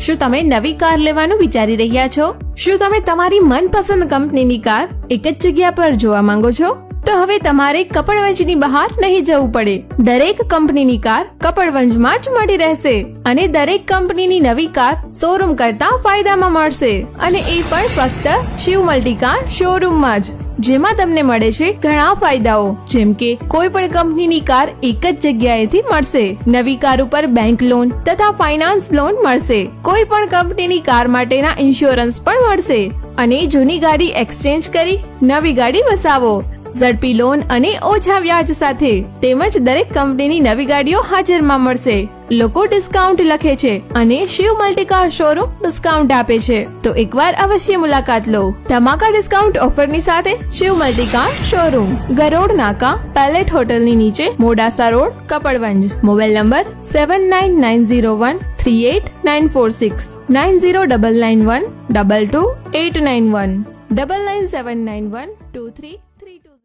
શું તમે નવી કાર લેવાનું વિચારી રહ્યા છો? શું તમે તમારી મનપસંદ કંપનીની કાર એક જ જગ્યા પર જોવા માંગો છો? તો હવે તમારે કપડવંજની બહાર નહીં જવું પડે. દરેક કંપનીની કાર કપડવંજમાં જ મળી રહેશે અને દરેક કંપનીની નવી કાર શોરૂમ કરતા ફાયદામાં મળશે. અને એ પણ ફક્ત શિવ મલ્ટી કાર શોરૂમમાં જ. જેમાં તમને મળે છે ઘણા ફાયદાઓ, જેમ કે કોઈ પણ કંપનીની કાર એક જ જગ્યાએથી મળશે. નવી કાર ઉપર બેંક લોન તથા ફાઇનાન્સ લોન મળશે. કોઈ પણ કંપનીની કાર માટેના ઇન્સ્યોરન્સ પણ મળશે. અને જૂની ગાડી એક્સચેન્જ કરી નવી ગાડી વસાવો. ઝડપી લોન અને ઓછા વ્યાજ સાથે તેમજ દરેક કંપનીની નવી ગાડીઓ હાજરમાં મળશે. લોકો ડિસ્કાઉન્ટ લખે છે અને શિવ મલ્ટીકાર શોરૂમ ડિસ્કાઉન્ટ આપે છે. તો એકવાર અવશ્ય મુલાકાત લો. ધમાકા ડિસ્કાઉન્ટ ઓફરની સાથે શિવ મલ્ટીકાર શોરૂમ ગરોડ નાકા પેલેટ હોટલની નીચે, Modasa road, Kapadvanj. Mobile number seven nine nine zero one three eight nine four six nine zero double nine one double two eight nine one double nine seven nine one two three